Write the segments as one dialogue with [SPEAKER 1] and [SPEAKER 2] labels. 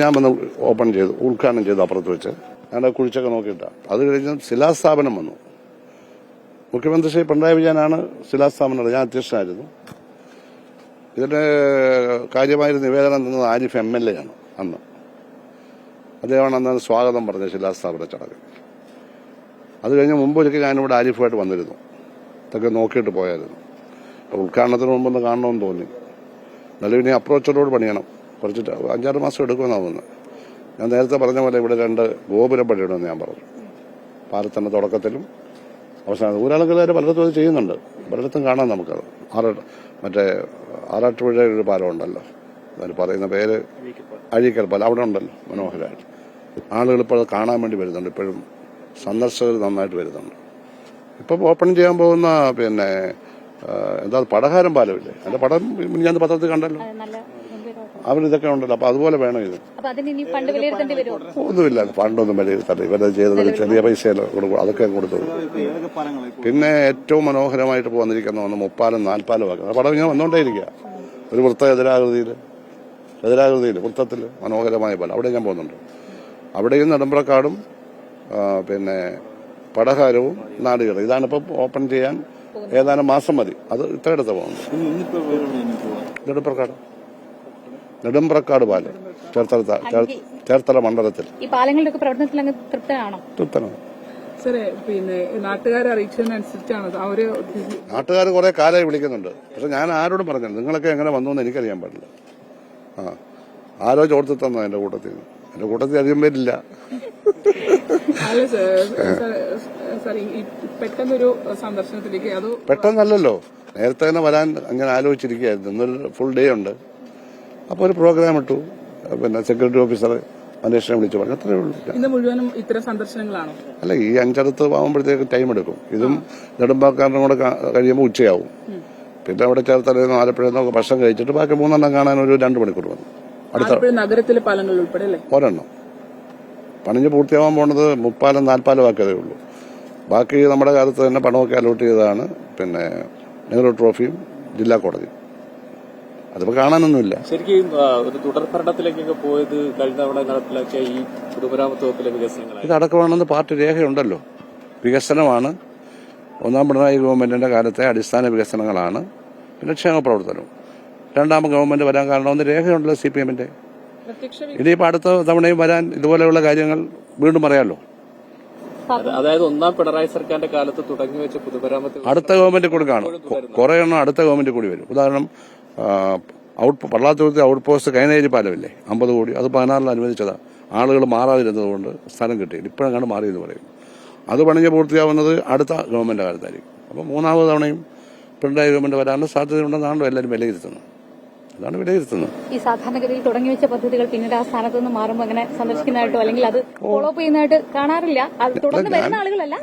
[SPEAKER 1] ഞാൻ വന്ന് ഓപ്പൺ ചെയ്തു ഉദ്ഘാടനം ചെയ്തു അപ്പുറത്ത് വെച്ച്. ഞാൻ കുഴിച്ചൊക്കെ നോക്കിയിട്ടാണ് അത് കഴിഞ്ഞ് ശിലാസ്ഥാപനം വന്നു. മുഖ്യമന്ത്രി ശ്രീ പിണറായി വിജയനാണ് ശിലാസ്ഥാപനം ഞാൻ അധ്യക്ഷനായിരുന്നു. ഇതിന്റെ കാര്യമായൊരു നിവേദനം തന്നത് ആരിഫ് എം എൽ എ ആണ് അന്ന്. അദ്ദേഹമാണ് അന്ന് സ്വാഗതം പറഞ്ഞ ശിലാസ്ഥാപന ചടങ്ങ്. അത് കഴിഞ്ഞ് മുമ്പ് ഒരിക്കൽ ഞാനിവിടെ ആരിഫുമായിട്ട് വന്നിരുന്നു. ഇതൊക്കെ നോക്കിയിട്ട് പോയായിരുന്നു. ഉദ്ഘാടനത്തിന് മുമ്പൊന്ന് കാണണമെന്ന് തോന്നി. നല്ല ഇനി അപ്രോച്ചറോഡ് പണിയണം. കുറച്ച് അഞ്ചാറ് മാസം എടുക്കുമെന്നാണ് ഞാൻ നേരത്തെ പറഞ്ഞ പോലെ ഇവിടെ രണ്ട് ഗോപുരം പണിയിടുമെന്ന് ഞാൻ പറഞ്ഞു. പാലത്തിന്റെ തുടക്കത്തിലും അവസാനം ഊരാളുകാർ പലയിടത്തും അത് ചെയ്യുന്നുണ്ട്. പലയിടത്തും കാണാം നമുക്കത്. ആറ മറ്റേ ആറാട്ടുപുഴ ഒരു പാലമുണ്ടല്ലോ അതിന് പറയുന്ന പേര് അഴീക്കൽ പാലം അവിടെ ഉണ്ടല്ലോ മനോഹരമായിട്ട് ആളുകൾ ഇപ്പോൾ അത് കാണാൻ വേണ്ടി വരുന്നുണ്ട്. ഇപ്പോഴും സന്ദർശകർ നന്നായിട്ട് വരുന്നുണ്ട്. ഇപ്പം ഓപ്പൺ ചെയ്യാൻ പോകുന്ന പിന്നെ എന്താ പടഹാരം പാലമില്ലേ? അതിന്റെ പടം ഞാൻ പത്രത്തിൽ കണ്ടല്ലോ. അവരിതൊക്കെ ഉണ്ടല്ലോ അപ്പൊ അതുപോലെ വേണം ഇത്. ഒന്നുമില്ല ഫണ്ടൊന്നും വിലയിരുത്തണ്ട. ഇവരെ ചെയ്തത് ചെറിയ പൈസ കൊടുക്കും അതൊക്കെ കൊടുത്തു. പിന്നെ ഏറ്റവും മനോഹരമായിട്ട് വന്നിരിക്കുന്ന ഒന്ന് മുപ്പാലും നാൽപ്പാലും ഒക്കെ. ആ പടം ഇങ്ങനെ വന്നുകൊണ്ടേയിരിക്കുക ഒരു വൃത്ത എതിരാകൃതിയിൽ. എതിരാകൃതിയിൽ വൃത്തത്തിൽ മനോഹരമായ പോലെ അവിടെ ഞാൻ പോകുന്നുണ്ട്. അവിടെയും നെടുമ്പ്രക്കാടും പിന്നെ പടഹാരവും നാടുകട. ഇതാണിപ്പം ഓപ്പൺ ചെയ്യാൻ ഏതാനും മാസം മതി. അത് ഇത്രയെടുത്ത് പോകുന്നു.
[SPEAKER 2] ഇനി ഇന്നിപ്പോ വേറെ ഇനി പോവാ?
[SPEAKER 1] നെടുമ്പ്രക്കാട്. നെടുമ്പ്രക്കാട് പാലം ചേർത്തല ചേർ- ചേർത്തല മണ്ഡലത്തിൽ.
[SPEAKER 3] ഈ പാലങ്ങളുടെ പ്രവർത്തനത്തിൽ അങ്ങ് തൃപ്തനാണോ?
[SPEAKER 1] തൃപ്തനാണ്.
[SPEAKER 4] പിന്നെ നാട്ടുകാരെ അറിയിച്ചതിനനുസരിച്ചാണ് അവർ
[SPEAKER 1] നാട്ടുകാർ കുറെ കാലമായി വിളിക്കുന്നുണ്ട്. പക്ഷെ ഞാൻ ആരോടും പറഞ്ഞില്ല. നിങ്ങളൊക്കെ എങ്ങനെ വന്നു എന്ന് എനിക്കറിയാൻ പാടില്ല. ആ ആരോ ചോർത്തി തന്നു എന്റെ കൂട്ടത്തിൽ. എന്റെ കൂട്ടത്തിൽ അധികം പേരില്ല.
[SPEAKER 4] പെട്ടെന്നൊരു സന്ദർശനത്തിലേക്ക് അത്
[SPEAKER 1] പെട്ടെന്നല്ലല്ലോ. നേരത്തെ തന്നെ വരാൻ അങ്ങനെ ആലോചിച്ചിരിക്കുകയായിരുന്നു. ഇന്നൊരു ഫുൾ ഡേ ഉണ്ട്. അപ്പോൾ ഒരു പ്രോഗ്രാം ഇട്ടു. പിന്നെ സെക്രട്ടറി ഓഫീസർ അന്വേഷണം വിളിച്ചു പറഞ്ഞു. അത്രേ ഉള്ളൂ.
[SPEAKER 4] ഇന്ന് മുഴുവനും ഇത്തരം സന്ദർശനങ്ങളാണോ?
[SPEAKER 1] അല്ല ഈ അഞ്ചടുത്ത് ആകുമ്പോഴത്തേക്ക് ടൈം എടുക്കും. ഇതും നെടുമ്പാക്കാരനും കൂടെ കഴിയുമ്പോൾ ഉച്ചയാവും. പിന്നെ അവിടെ ചേർത്തലയിൽ ആലപ്പുഴയിൽ നിന്നൊക്കെ ഭക്ഷണം കഴിച്ചിട്ട് ബാക്കി മൂന്നെണ്ണം കാണാൻ ഒരു രണ്ട് മണിക്കൂർ വന്നു. അടുത്ത
[SPEAKER 4] നഗരത്തിലെ പാലങ്ങൾ ഉൾപ്പെടെ അല്ലേ?
[SPEAKER 1] ഒരെണ്ണം. പണിഞ്ഞ് പൂർത്തിയാവാൻ പോണത് മുപ്പാലും നാൽപ്പാലും ആക്കിയതേ ഉള്ളൂ. ബാക്കി നമ്മുടെ കാലത്ത് തന്നെ പണമൊക്കെ അലോട്ട് ചെയ്തതാണ്. പിന്നെ നെഹ്റു ട്രോഫിയും ജില്ലാ കോടതി അതിപ്പോൾ കാണാനൊന്നുമില്ല.
[SPEAKER 5] ശരിക്കും ഒരു തുടർ ഭരണത്തിലേക്കൊക്കെ പോയത് കഴിഞ്ഞ തവണ നടപ്പിലാക്കിയ ഈ പൊതുമരാമത്ത് വകുപ്പിലെ വികസനങ്ങൾ
[SPEAKER 1] ഇതടക്കമാണെന്ന് പാർട്ടി രേഖയുണ്ടല്ലോ. വികസനമാണ്. ഒന്നാം പിണറായി ഗവൺമെന്റിന്റെ കാലത്തെ അടിസ്ഥാന വികസനങ്ങളാണ്. പിന്നെ ക്ഷേമ പ്രവർത്തനവും രണ്ടാമത് ഗവൺമെന്റ് വരാൻ കാരണമെന്ന് രേഖയുണ്ടല്ലോ സി പി എമ്മിന്റെ.
[SPEAKER 4] പ്രത്യക്ഷ
[SPEAKER 1] ഇനിയിപ്പോൾ അടുത്ത തവണയും വരാൻ ഇതുപോലെയുള്ള കാര്യങ്ങൾ വീണ്ടും പറയാമല്ലോ
[SPEAKER 5] അതായത് ഒന്നാം പിണറായി സർക്കാരിന്റെ കാലത്ത് തുടങ്ങി വെച്ച പൊതുമരാമത്ത്
[SPEAKER 1] അടുത്ത ഗവൺമെന്റ് കൂടി കാണും. കുറെ എണ്ണം അടുത്ത ഗവൺമെന്റ് കൂടി വരും. ഉദാഹരണം out Pallathuruthy out post Kaineri പാലമില്ലേ? അമ്പത് കോടി. അത് പതിനാറിൽ അനുവദിച്ചതാണ് ആളുകൾ മാറാതിരുന്നത് കൊണ്ട് സ്ഥലം കിട്ടിയില്ല. ഇപ്പോഴെങ്ങാണ്ട് മാറിയെന്ന് പറയും. അത് പണിഞ്ഞ് പൂർത്തിയാവുന്നത് അടുത്ത ഗവൺമെന്റ് കാലത്തായിരിക്കും അപ്പോൾ മൂന്നാമത് തവണയും പിണറായി ഗവൺമെന്റ് വരാനുള്ള സാധ്യതയുണ്ടെന്നാണല്ലോ എല്ലാവരും വിലയിരുത്തുന്നത്. അതാണ് വിലയിരുത്തുന്നത്.
[SPEAKER 3] ഈ സാധാരണഗതിയിൽ തുടങ്ങി വെച്ച പദ്ധതികൾ പിന്നീട് ആ സ്ഥാനത്ത് നിന്ന് മാറുമ്പോൾ അങ്ങനെ സന്ദർശിക്കുന്നതായിട്ടോ അല്ലെങ്കിൽ അത് ഫോളോ അപ്പ് ചെയ്യുന്നതായിട്ട് കാണാറില്ല. അത് തുടർന്ന് വരുന്ന ആളുകളല്ല.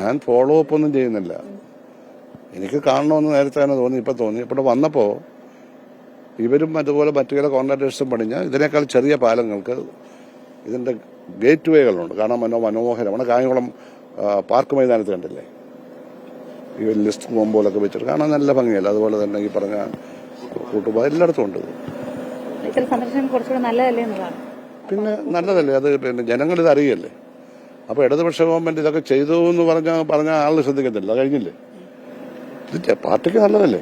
[SPEAKER 1] ഞാൻ ഫോളോ അപ്പ് ഒന്നും ചെയ്യുന്നില്ല. എനിക്ക് കാണണമെന്ന് നേരത്തെ തന്നെ തോന്നി ഇപ്പം തോന്നി. ഇവിടെ വന്നപ്പോൾ ഇവരും അതുപോലെ മറ്റു ചില കോൺട്രാക്ടേഴ്സും പണിഞ്ഞ ഇതിനേക്കാൾ ചെറിയ പാലങ്ങൾക്ക് ഇതിന്റെ ഗേറ്റ് വേകളുണ്ട് കാണാൻ മനോ മനോഹരമാണ്. കായംകുളം പാർക്ക് മൈതാനത്ത് കണ്ടില്ലേ? ഈ ലിസ്റ്റ് കോമ്പോലൊക്കെ വെച്ചിട്ട് കാണാൻ നല്ല ഭംഗിയല്ല? അതുപോലെ തന്നെ ഈ പറഞ്ഞ കൂട്ടുപോ എല്ലായിടത്തും ഉണ്ട്. പിന്നെ നല്ലതല്ലേ? അത് പിന്നെ ജനങ്ങൾ ഇത് അറിയല്ലേ? അപ്പൊ ഇടതുപക്ഷ ഗവൺമെന്റ് ഇതൊക്കെ ചെയ്തു എന്ന് പറഞ്ഞ പറഞ്ഞ ആൾ ശ്രദ്ധിക്കത്തില്ല. അത് കഴിഞ്ഞില്ലേ? ഇത് പാർട്ടിക്ക് നല്ലതല്ലേ?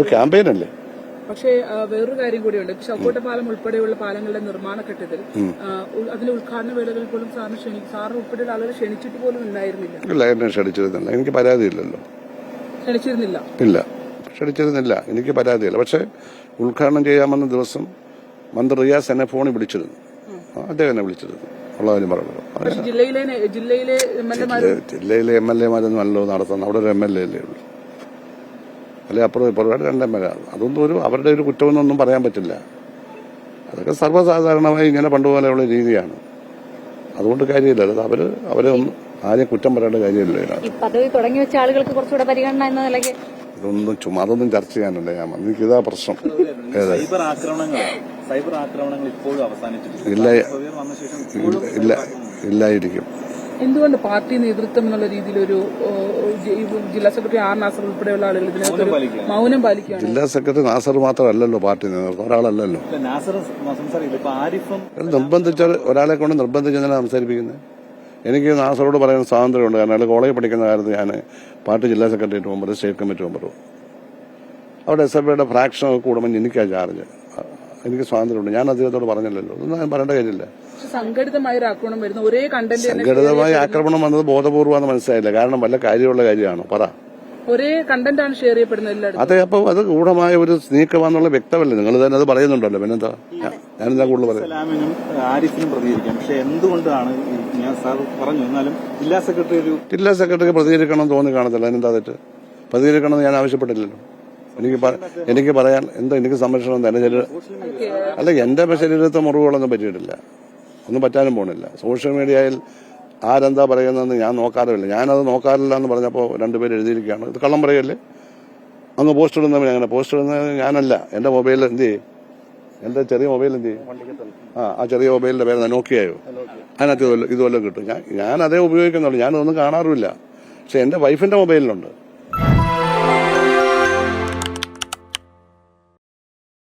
[SPEAKER 1] ഒരു ക്യാമ്പയിൻ അല്ലേ
[SPEAKER 4] പക്ഷേ വേറൊരു കാര്യം കൂടിയുണ്ട്. ചവട്ട പാലം ഉൾപ്പെടെയുള്ള പാലങ്ങളുടെ നിർമ്മാണ ഘട്ടത്തിൽ അതിന്റെ ഉദ്ഘാടന വേളകളിൽ പോലും സാറിന് ക്ഷണി സാറിന് ഉൾപ്പെടെയുള്ള ആളുകൾ ക്ഷണിച്ചിട്ട് പോലും ഉണ്ടായിരുന്നില്ല.
[SPEAKER 1] ഇല്ല എന്നെ ക്ഷണിച്ചിരുന്നില്ല. എനിക്ക് പരാതിയില്ലല്ലോ.
[SPEAKER 4] ക്ഷണിച്ചിരുന്നില്ല.
[SPEAKER 1] ഇല്ല. ക്ഷണിച്ചിരുന്നില്ല. എനിക്ക് പരാതിയില്ല. പക്ഷേ ഉദ്ഘാടനം ചെയ്യാമെന്ന ദിവസം മന്ത്രി റിയാസ് എന്നെ ഫോണിൽ വിളിച്ചിരുന്നു. അദ്ദേഹം എന്നെ വിളിച്ചിരുന്നു. ഉള്ള കാര്യം പറഞ്ഞു
[SPEAKER 4] പക്ഷെ ജില്ലയിലെ എം എൽ
[SPEAKER 1] എമാരൊന്നും അല്ലല്ലോ നടത്തുന്നത് അവിടെ ഒരു എം എൽ എ അല്ലേ ഉള്ളൂ. അല്ലെ അപ്പുറം ഇപ്പുറം രണ്ട് എം എൽ എ അതൊന്നും ഒരു അവരുടെ ഒരു കുറ്റമെന്നൊന്നും പറയാൻ പറ്റില്ല. അതൊക്കെ സർവസാധാരണമായി ഇങ്ങനെ പണ്ടുപോലെയുള്ള രീതിയാണ്. അതുകൊണ്ട് കാര്യമില്ല. അത് അവർ അവരെ ഒന്നും ആരെയും കുറ്റം പറയേണ്ട കാര്യമില്ല
[SPEAKER 3] ഈ പദവി തുടങ്ങി വെച്ച ആളുകൾക്ക് കുറച്ചുകൂടെ പരിഗണന എന്ന നിലയ്ക്ക്
[SPEAKER 1] ഇതൊന്നും ചുമ്മാ അതൊന്നും ചർച്ച ചെയ്യാനല്ല ഞാൻ നിങ്ങൾക്ക് എനിക്ക് ഇതാ പ്രശ്നം.
[SPEAKER 2] സൈബർ ആക്രമണങ്ങൾ. സൈബർ ആക്രമണങ്ങൾ ഇപ്പോഴും അവസാനിച്ചിട്ടില്ല
[SPEAKER 1] ഇല്ല.
[SPEAKER 2] വന്ന ശേഷം ഇപ്പോഴും
[SPEAKER 1] ഇല്ല. ഇല്ലായിരിക്കും.
[SPEAKER 4] എന്തുകൊണ്ട് പാർട്ടി നേതൃത്വം എന്നുള്ള രീതിയിൽ ഒരു ജില്ലാ സെക്രട്ടറി ആർ നാസർ ഉൾപ്പെടെയുള്ള ആളുകൾ ഇതിനകത്ത് മൗനം പാലിക്കുക
[SPEAKER 1] ജില്ലാ സെക്രട്ടറി നാസർ മാത്രമല്ലല്ലോ പാർട്ടി നേതൃത്വം. ഒരാളല്ലല്ലോ. നിർബന്ധിച്ചാൽ ഒരാളെ കൊണ്ട് നിർബന്ധിച്ചാൽ സംസാരിപ്പിക്കുന്നത് എനിക്ക് നാസറോട് പറയാൻ സ്വാതന്ത്ര്യമുണ്ട്. കാരണം അയാൾ കോളേജിൽ പഠിക്കുന്ന കാലത്ത് ഞാൻ പാർട്ടി ജില്ലാ സെക്രട്ടേറിയറ്റ് മെമ്പർ സ്റ്റേറ്റ് കമ്മിറ്റി മെമ്പറും അവിടെ എസ് എഫ് ഐയുടെ ഫ്രാക്ഷൻ കൂടുമ്പോൾ എനിക്കാ ചാർജ് എനിക്ക് സ്വാതന്ത്ര്യമുണ്ട്. ഞാൻ അദ്ദേഹത്തോട് പറഞ്ഞില്ലല്ലോ. ഒന്നും ഞാൻ പറയേണ്ട കാര്യമില്ല.
[SPEAKER 4] സംഘടിതമായ ആക്രമണം
[SPEAKER 1] വന്നത് ബോധപൂർവം മനസ്സിലായില്ല. കാരണം വല്ല കാര്യമുള്ള കാര്യമാണ്? പറ.
[SPEAKER 4] ഒരേ കണ്ടന്റാണ് ഷെയർ ചെയ്യപ്പെടുന്നത്
[SPEAKER 1] അതെ അപ്പൊ അത് ഗൂഢമായ ഒരു നീക്കമാന്നുള്ള വ്യക്തമല്ലേ? നിങ്ങൾ തന്നെ അത് പറയുന്നുണ്ടല്ലോ. പിന്നെന്താ? ഞാൻ- ഞാനെന്താ കൂടുതൽ പറയാം?
[SPEAKER 2] സലാമിനും ആരിഫിനും പ്രതികരിക്കാം. പക്ഷെ എന്തുകൊണ്ടാണ് ഈ- പറഞ്ഞു. ജില്ലാ സെക്രട്ടറി
[SPEAKER 1] സെക്രട്ടറിക്ക് പ്രതികരിക്കണം തോന്നി കാണത്തില്ല. അതിനെന്താ തെറ്റ്? പ്രതികരിക്കണമെന്ന് ഞാൻ ആവശ്യപ്പെട്ടില്ലല്ലോ. എനിക്ക് എനിക്ക് പറയാൻ എന്താ എനിക്ക് സംരക്ഷണം എന്റെ ശരീരം അല്ല എന്റെ ശരീരത്തെ മുറിവുകളൊന്നും പറ്റിയിട്ടില്ല. ഒന്നും പറ്റാനും പോണില്ല സോഷ്യൽ മീഡിയയിൽ ആരെന്താ പറയുന്നതെന്ന് ഞാൻ നോക്കാറില്ല ഞാനത് നോക്കാറില്ല എന്ന് പറഞ്ഞപ്പോൾ രണ്ടുപേരും എഴുതിയിരിക്കുകയാണ്. ഇത് കള്ളം പറയല്ലേ? അങ്ങ് പോസ്റ്റ് ഇടുന്നവൻ അങ്ങനെ പോസ്റ്റ് ഇടുന്നത് ഞാനല്ല. എന്റെ മൊബൈലിൽ എന്ത് ചെയ്യും? എന്റെ ചെറിയ മൊബൈൽ എന്ത് ചെയ്യും? ആ ആ ചെറിയ മൊബൈലിന്റെ പേര് നോക്കിയായോ അതിനകത്ത് ഇതുവല്ലോ കിട്ടും. ഞാൻ ഞാൻ അതേ ഉപയോഗിക്കുന്നുള്ളൂ. ഞാനതൊന്നും കാണാറുമില്ല. പക്ഷെ എന്റെ വൈഫിന്റെ മൊബൈലിലുണ്ട്